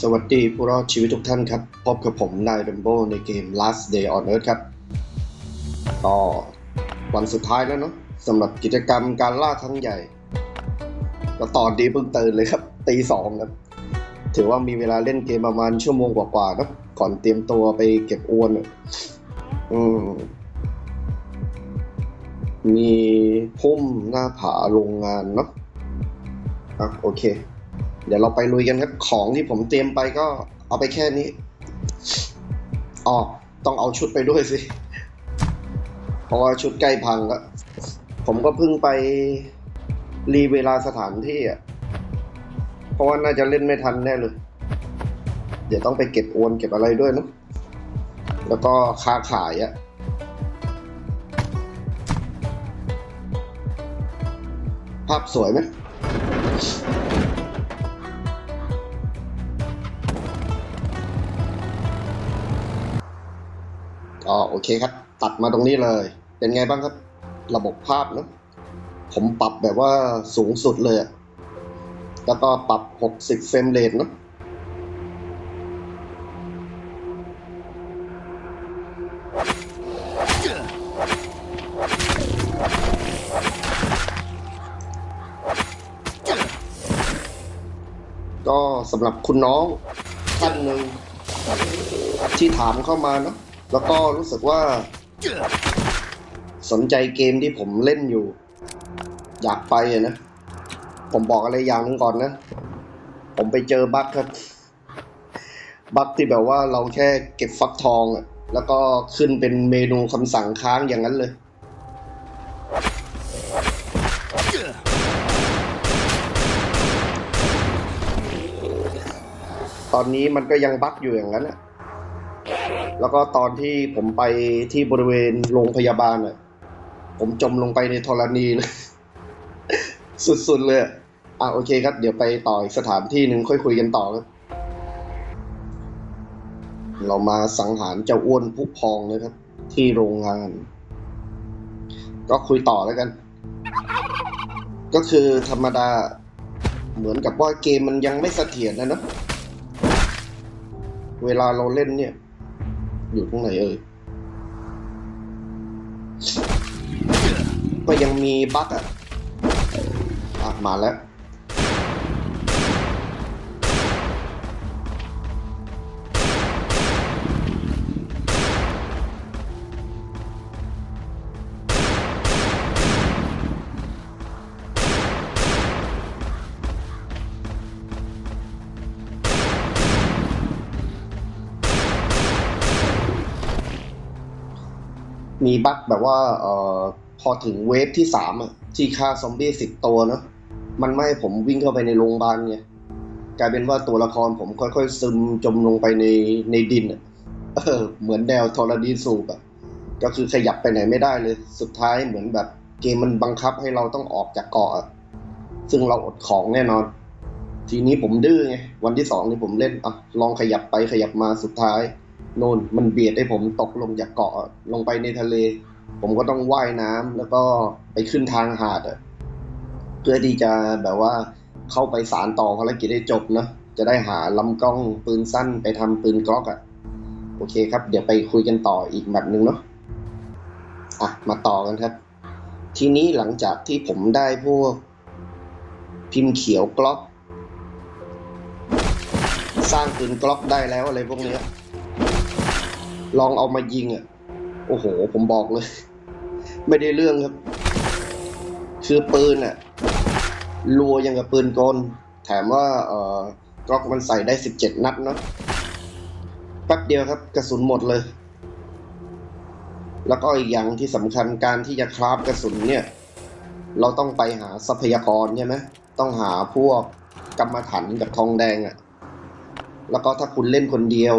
สวัสดีผู้รอดชีวิตทุกท่านครับ พบกับผมนายเรมโบในเกม Last Day on Earth ครับก็วันสุดท้ายแล้วเนาะสำหรับกิจกรรมการล่าครั้งใหญ่ ก็ตอนนี้เพิ่งตื่นเลยครับ ตีสองครับ ถือว่ามีเวลาเล่นเกมประมาณชั่วโมงกว่าๆเนอะก่อนเตรียมตัวไปเก็บอวนอืมมีพุ่มหน้าผาโรงงานเนาะอะโอเค เดี๋ยวเราไปลุยกันครับ ของที่ผมเตรียมไปก็เอาไปแค่นี้อ๋อต้องเอาชุดไปด้วยสิ เพราะว่าชุดใกล้พังก็ผมก็เพิ่งไปรีเวลาสถานที่อะ เพราะว่าน่าจะเล่นไม่ทันแน่เลย เดี๋ยวต้องไปเก็บอวนเก็บอะไรด้วยนะ แล้วก็ค้าขายอะภาพสวยไหม ก็โอเคครับ ตัดมาตรงนี้เลย เป็นไงบ้างครับ ระบบภาพเนอะผมปรับแบบว่าสูงสุดเลยแล้วก็ปรับ 60 เฟรมเรทเนอะก็สำหรับคุณน้องท่านหนึ่งที่ถามเข้ามาเนอะ แล้วก็รู้สึกว่า สนใจเกมที่ผมเล่นอยู่ อยากไปนะ ผมบอกอะไรอย่างนึงก่อนนะ ผมไปเจอบั๊กครับ บั๊กที่แบบว่าเราแค่เก็บฟักทองอะแล้วก็ขึ้นเป็นเมนูคำสั่งค้างอย่างนั้นเลย ตอนนี้มันก็ยังบั๊กอยู่อย่างนั้นอะ แล้วก็ตอนที่ผมไปที่บริเวณโรงพยาบาลอะผมจมลงไปในธรณีเลยสุดๆเลยอะโอเคครับ เดี๋ยวไปต่ออีกสถานที่หนึ่งค่อยคุยกันต่อครับ เรามาสังหารเจ้าอ้วนผู้พองนะครับ ที่โรงงาน ก็คุยต่อแล้วกัน ก็คือธรรมดาเหมือนกับว่าเกมมันยังไม่เสถียรนะเนอะเวลาเราเล่นเนี่ย อยู่ตรงไหนเอ่ยก็ยังมีบั๊กอะ อะ มาแล้ว มีบั๊กแบบว่าเอ่อพอถึงเวฟที่สามอะที่ฆ่าซอมบี้สิบตัวเนอะมันไม่ให้ผมวิ่งเข้าไปในโรงพยาบาลไงกลายเป็นว่าตัวละครผมค่อยๆ ซึมจมลงไปในในดินอะเออเหมือนแนวทรณีสูบอะก็คือขยับไปไหนไม่ได้เลย สุดท้ายเหมือนแบบเกมมันบังคับให้เราต้องออกจากเกาะอะซึ่งเราอดของแน่นอน ทีนี้ผมดื้อไงวันที่สองนี่ผมเล่นอะลองขยับไปขยับมาสุดท้าย โน่นมันเบียดให้ผมตกลงจากเกาะลงไปในทะเล ผมก็ต้องว่ายน้ำแล้วก็ไปขึ้นทางหาดอะเพื่อที่จะแบบว่าเข้าไปสารต่อภารกิจให้จบเนะจะได้หาลำกล้องปืนสั้นไปทำปืนกล็อกอะโอเคครับ เดี๋ยวไปคุยกันต่ออีกแบบหนึ่งเนาะอะมาต่อกันครับ ทีนี้หลังจากที่ผมได้พวกพิมพ์เขียวกล็อก สร้างปืนกล็อกได้แล้วอะไรพวกเนี้ย ลองเอามายิงอะ โอ้โห ผมบอกเลย ไม่ได้เรื่องครับ คือปืนอะรัวยังกับปืนกล แถมว่า เออกล็อกมันใส่ได้สิบเจ็ดนัดเนาะแป๊บเดียวครับ กระสุนหมดเลย แล้วก็อีกอย่างที่สำคัญการที่จะคราฟกระสุนเนี่ย เราต้องไปหาทรัพยากรใช่ไหมต้องหาพวกกรรมฐานกับทองแดงอะ่ะ แล้วก็ถ้าคุณเล่นคนเดียว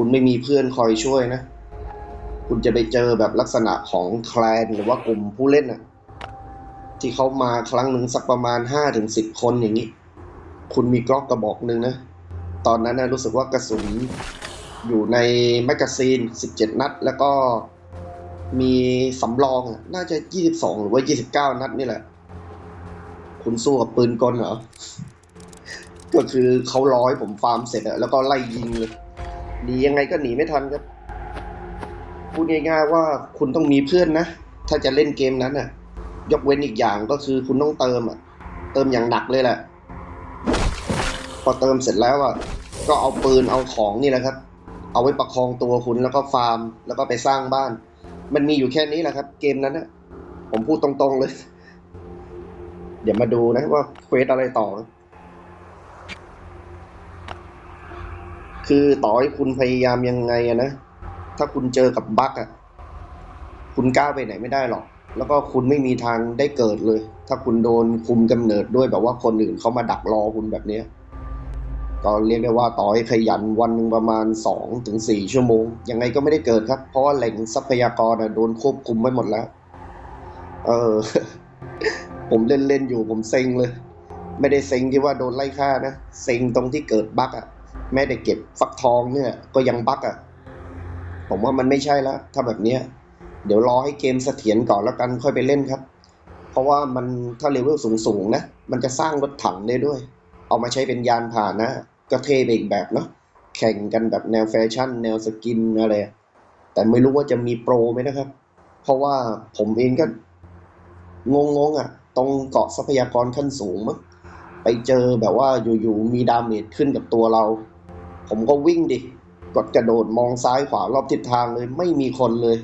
คุณไม่มีเพื่อนคอยช่วยนะ คุณจะไปเจอแบบลักษณะของแคลนหรือว่ากลุ่มผู้เล่นอะที่เขามาครั้งหนึ่งสักประมาณห้าถึงสิบคนอย่างนี้ คุณมีกล้องกระบอกหนึ่งนะ ตอนนั้นนะรู้สึกว่ากระสุนอยู่ในแมกกาซีน 17 นัด แล้วก็มีสำรองน่าจะ 22 หรือว่า 29 นัดนี่แหละ คุณสู้กับปืนกลเหรอ ก็คือเขาร้อยผมฟาร์มเสร็จแล้วก็ไล่ยิงเลย หนียังไงก็หนีไม่ทันครับ พูดง่ายๆว่าคุณต้องมีเพื่อนนะ ถ้าจะเล่นเกมนั้นอะยกเว้นอีกอย่างก็คือคุณต้องเติมอะ เติมอย่างหนักเลยแหละ พอเติมเสร็จแล้วอะ ก็เอาปืนเอาของนี่แหละครับ เอาไว้ประคองตัวคุณแล้วก็ฟาร์ม แล้วก็ไปสร้างบ้าน มันมีอยู่แค่นี้แหละครับ เกมนั้นนะผมพูดตรงๆเลย เดี๋ยวมาดูนะว่าเควสอะไรต่อ คือต่อให้คุณพยายามยังไงนะ ถ้าคุณเจอกับบั๊กอะคุณก้าวไปไหนไม่ได้หรอก แล้วก็คุณไม่มีทางได้เกิดเลย ถ้าคุณโดนคุมกำเนิดด้วยแบบว่าคนอื่นเขามาดักรอคุณแบบเนี้ยก็เรียกได้ว่าต่อให้ขยันวันหนึ่งประมาณสองถึงสี่ชั่วโมง ยังไงก็ไม่ได้เกิดครับ เพราะว่าแหล่งทรัพยากรอะโดนควบคุมไว้หมดแล้ว เออ ผมเล่นเล่นอยู่ผมเซ็งเลย ไม่ได้เซ็งที่ว่าโดนไล่ฆ่านะ เซ็งตรงที่เกิดบั๊กอะ แม้แต่เก็บฟักทองเนี่ยก็ยังบั๊กอะผมว่ามันไม่ใช่แล้วถ้าแบบเนี้ย เดี๋ยวรอให้เกมเสถียรก่อนแล้วกันค่อยไปเล่นครับ เพราะว่ามันถ้าเลเวลสูงๆนะมันจะสร้างรถถังได้ด้วย เอามาใช้เป็นยานพาหนะ ก็เท่ไปอีกแบบเนาะแข่งกันแบบแนวแฟชั่น แนวสกินอะไรแต่ไม่รู้ว่าจะมีโปรไหมนะครับ เพราะว่าผมเองก็งงๆอะ ตรงเกาะทรัพยากรขั้นสูงมั้งไปเจอแบบว่าอยู่ๆมีดาเมจขึ้นกับตัวเรา ผมก็วิ่งดิ กดกระโดดมองซ้ายขวารอบทิศทางเลย ไม่มีคนเลย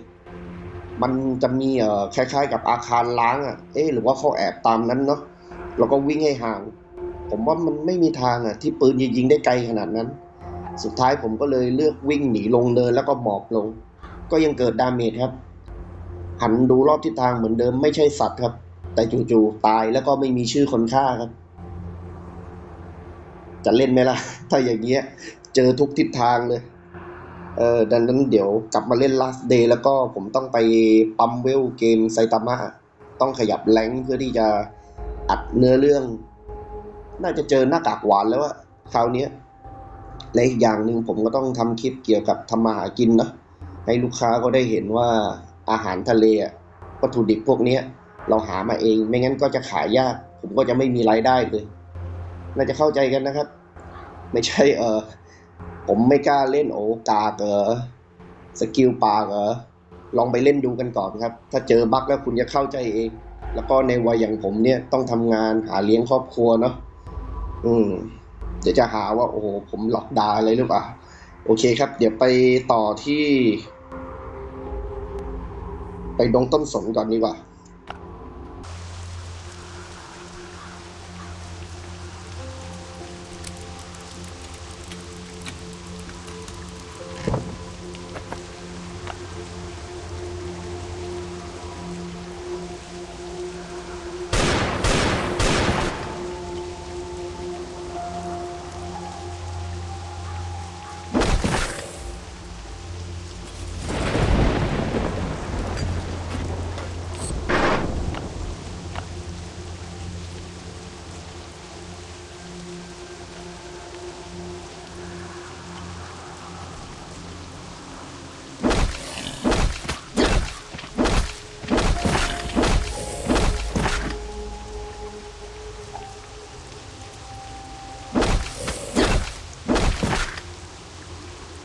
มันจะมีเอ่อคล้าย ๆ กับอาคารล้างอะ เอ๊ะหรือว่าเขาแอบตามนั้นเนาะเราก็วิ่งให้ห่าง ผมว่ามันไม่มีทางอะ ที่ปืนจะยิงได้ไกลขนาดนั้น สุดท้ายผมก็เลยเลือกวิ่งหนีลงเนินแล้วก็หมอบลง ก็ยังเกิดดาเมจครับ หันดูรอบทิศทางเหมือนเดิมไม่ใช่สัตว์ครับ แต่จู่ๆตายแล้วก็ไม่มีชื่อคนฆ่าครับจะเล่นไหมล่ะ ถ้าอย่างเงี้ย เจอทุกทิศทางเลย เออดังนั้นเดี๋ยวกลับมาเล่น last day แล้วก็ผมต้องไปปั๊มเวลเกมไซตามะต้องขยับแรงเพื่อที่จะอัดเนื้อเรื่อง น่าจะเจอหน้ากากหวานแล้วอะคราวนี้และอีกอย่างหนึ่งผมก็ต้องทำคลิปเกี่ยวกับทำมาหากินนะให้ลูกค้าก็ได้เห็นว่าอาหารทะเลอะวัตถุดิบพวกนี้เราหามาเอง ไม่งั้นก็จะขายยาก ผมก็จะไม่มีรายได้เลย น่าจะเข้าใจกันนะครับ ไม่ใช่เออ ผมไม่กล้าเล่นโอกากเออสกิลปากเออลองไปเล่นดูกันก่อนครับ ถ้าเจอบั๊กแล้วคุณจะเข้าใจเอง แล้วก็ในวัยอย่างผมเนี่ยต้องทำงานหาเลี้ยงครอบครัวเนาะอืม เดี๋ยวจะหาว่า โอ้โหผมหลอกดาอะไรหรือเปล่าโอเคครับ เดี๋ยวไปต่อที่ ไปดงต้นสนก่อนดีกว่า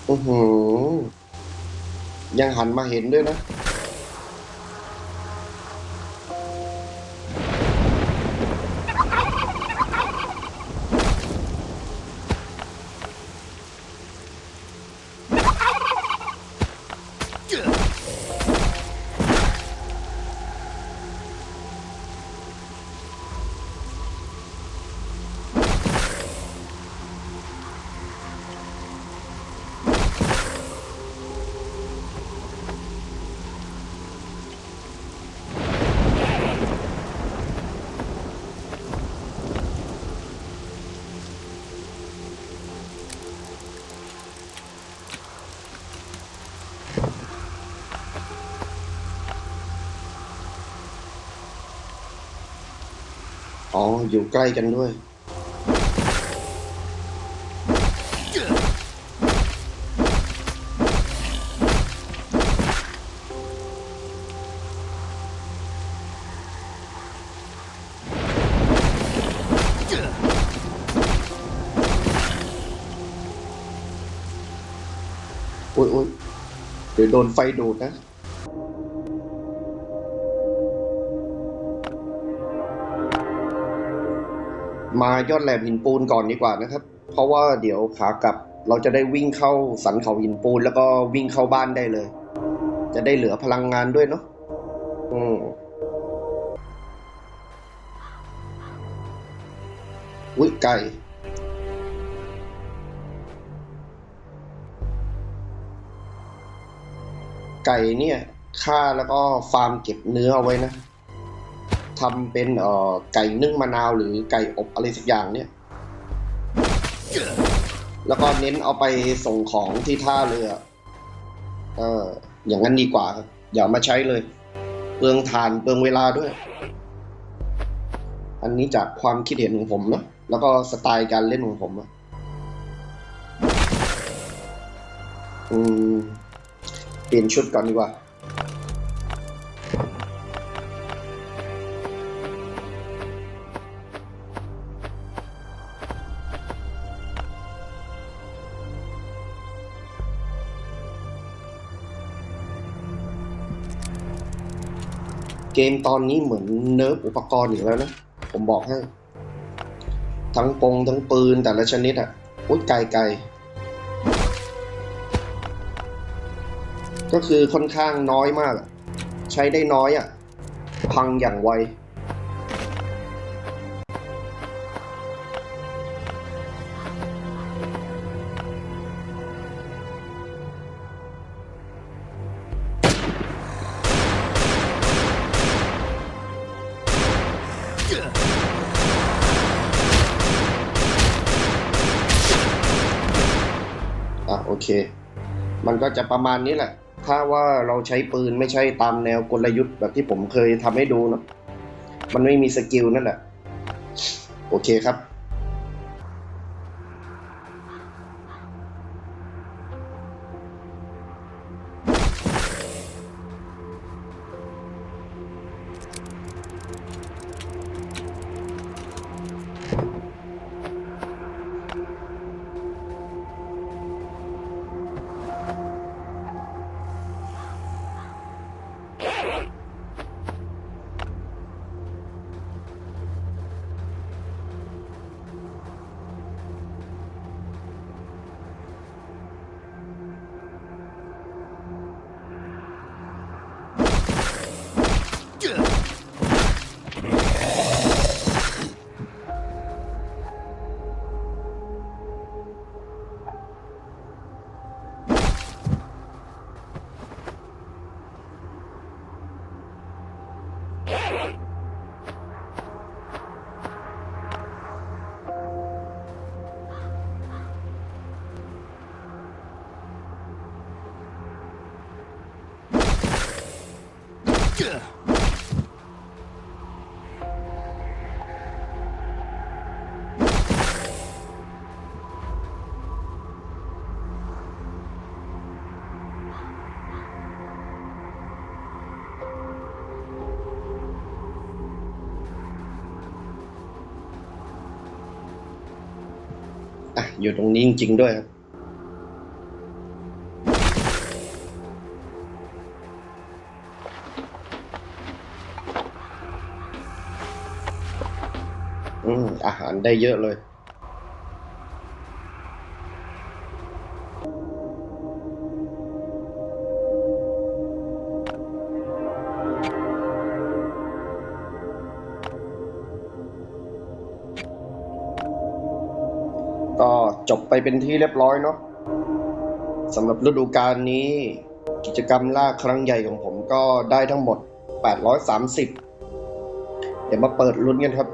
อือหือยังหันมาเห็นด้วยนะ อ๋อ อยู่ใกล้กันด้วย โอ๊ยโอ้ยเดี๋ยวโดนไฟดูดนะ มายอดแหลมหินปูนก่อนดีกว่านะครับ เพราะว่าเดี๋ยวขากลับเราจะได้วิ่งเข้าสันเขาหินปูน แล้วก็วิ่งเข้าบ้านได้เลย จะได้เหลือพลังงานด้วยเนาะอืมอุ้ยไก่ไก่เนี่ยฆ่าแล้วก็ฟาร์มเก็บเนื้อเอาไว้นะ ทำเป็นเอ่อไก่นึ่งมะนาวหรือไก่อบอะไรสักอย่างเนี่ย แล้วก็เน้นเอาไปส่งของที่ท่าเรือ เอออย่างนั้นดีกว่าครับอย่ามาใช้เลย เปลืองทานเปลืองเวลาด้วย อันนี้จากความคิดเห็นของผมนะแล้วก็สไตล์การเล่นของผมอะอืม เปลี่ยนชุดก่อนดีกว่า กมตอนนี้เหมือนเนิร์ฟอุปกรณ์อีกแล้วนะ ผมบอกให้ ทั้งปงทั้งปืนแต่ละชนิดอะ่ะอุ้ยไกลไกลก็คือค่อนข้างน้อยมาก ใช้ได้น้อยอะ่ะ พังอย่างไว โอเค มันก็จะประมาณนี้แหละ ถ้าว่าเราใช้ปืนไม่ใช่ตามแนวกลยุทธ์แบบที่ผมเคยทำให้ดูนะมันไม่มีสกิลนั่นแหละ โอเคครับ อะ อยู่ตรงนี้จริงๆด้วยครับ อืมอาหารได้เยอะเลย ก็จบไปเป็นที่เรียบร้อยเนาะสำหรับฤดูกาลนี้ กิจกรรมล่าครั้งใหญ่ของผมก็ได้ทั้งหมด 830 เดี๋ยวมาเปิดลุ้นกันครับ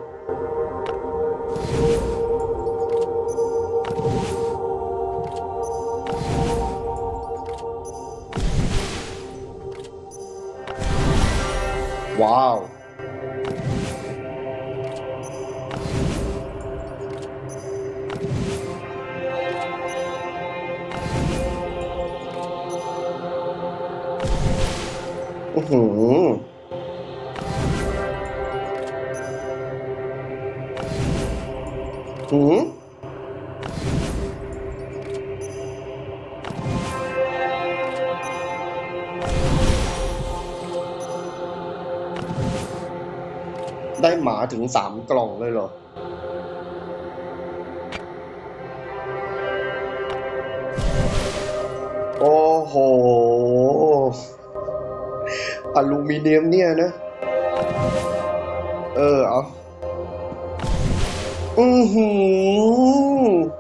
ว้าว อือหือหือได้หมาถึงสามกล่องเลยเหรอโอ้โห อลูมิเนียมเนี่ยนะ เออเอาอือหือ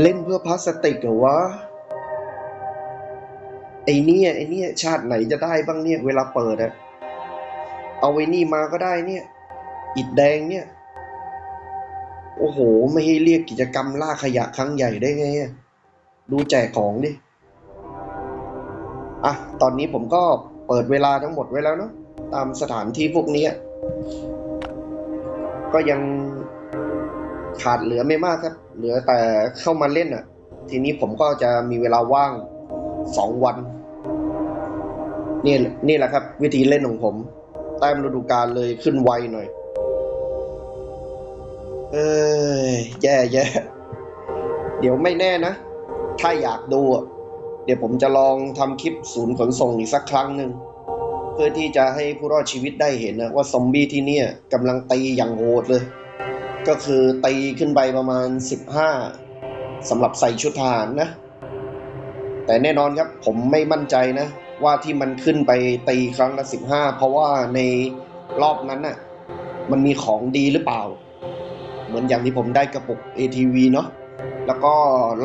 เล่นเพื่อพลาสติกเหรอวะ ไอเนี่ยไอเนี่ยชาติไหนจะได้บ้างเนี่ย เวลาเปิดอะเอาไว้นี่มาก็ได้เนี่ย อิดแดงเนี่ย โอ้โห ไม่ให้เรียกกิจกรรมล่าขยะครั้งใหญ่ได้ไงอะ ดูแจกของดิ อะ ตอนนี้ผมก็เปิดเวลาทั้งหมดไว้แล้วเนาะ ตามสถานที่พวกนี้ ก็ยังขาดเหลือไม่มากครับ เหลือแต่เข้ามาเล่นอะ ทีนี้ผมก็จะมีเวลาว่างสองวัน นี่นี่แหละครับ วิธีเล่นของผม แต้มฤดูกาลเลยขึ้นไวหน่อย เอ้ยแย่แย่เดี๋ยวไม่แน่นะ ถ้าอยากดู เดี๋ยวผมจะลองทำคลิปศูนย์ขนส่งอีกสักครั้งหนึ่งเพื่อที่จะให้ผู้รอดชีวิตได้เห็นนะว่าซอมบี้ที่เนี่ยกำลังตีอย่างโหดเลย ก็คือตีขึ้นไปประมาณ 15สำหรับใส่ชุดทหารนะ แต่แน่นอนครับผมไม่มั่นใจนะ ว่าที่มันขึ้นไปตีครั้งละ 15 เพราะว่าในรอบนั้นน่ะมันมีของดีหรือเปล่า เหมือนอย่างที่ผมได้กระปุก ATV เนาะ แล้วก็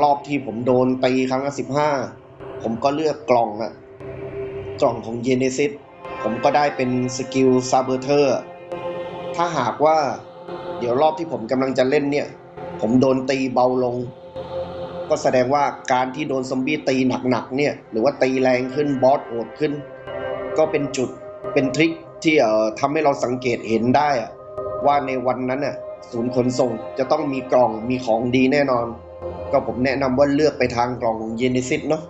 รอบที่ผมโดนตีครั้งละ15ผมก็เลือกกล่องอะกล่องของ Genesis ผมก็ได้เป็นสกิลซาเบอร์เทอร์ถ้าหากว่าเดี๋ยวรอบที่ผมกำลังจะเล่นเนี่ย ผมโดนตีเบาลง ก็แสดงว่าการที่โดนซอมบี้ตีหนักๆเนี่ย หรือว่าตีแรงขึ้นบอสโหดขึ้น ก็เป็นจุดเป็นทริคที่เอ่อทำให้เราสังเกตเห็นได้อะว่าในวันนั้นน่ะศูนย์ขนส่งจะต้องมีกล่องมีของดีแน่นอน ก็ผมแนะนำว่าเลือกไปทางกล่องเยนิซิตเนาะ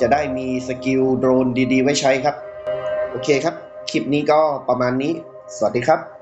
จะได้มีสกิลโดรนดีๆ ไว้ใช้ครับ โอเคครับ คลิปนี้ก็ประมาณนี้ สวัสดีครับ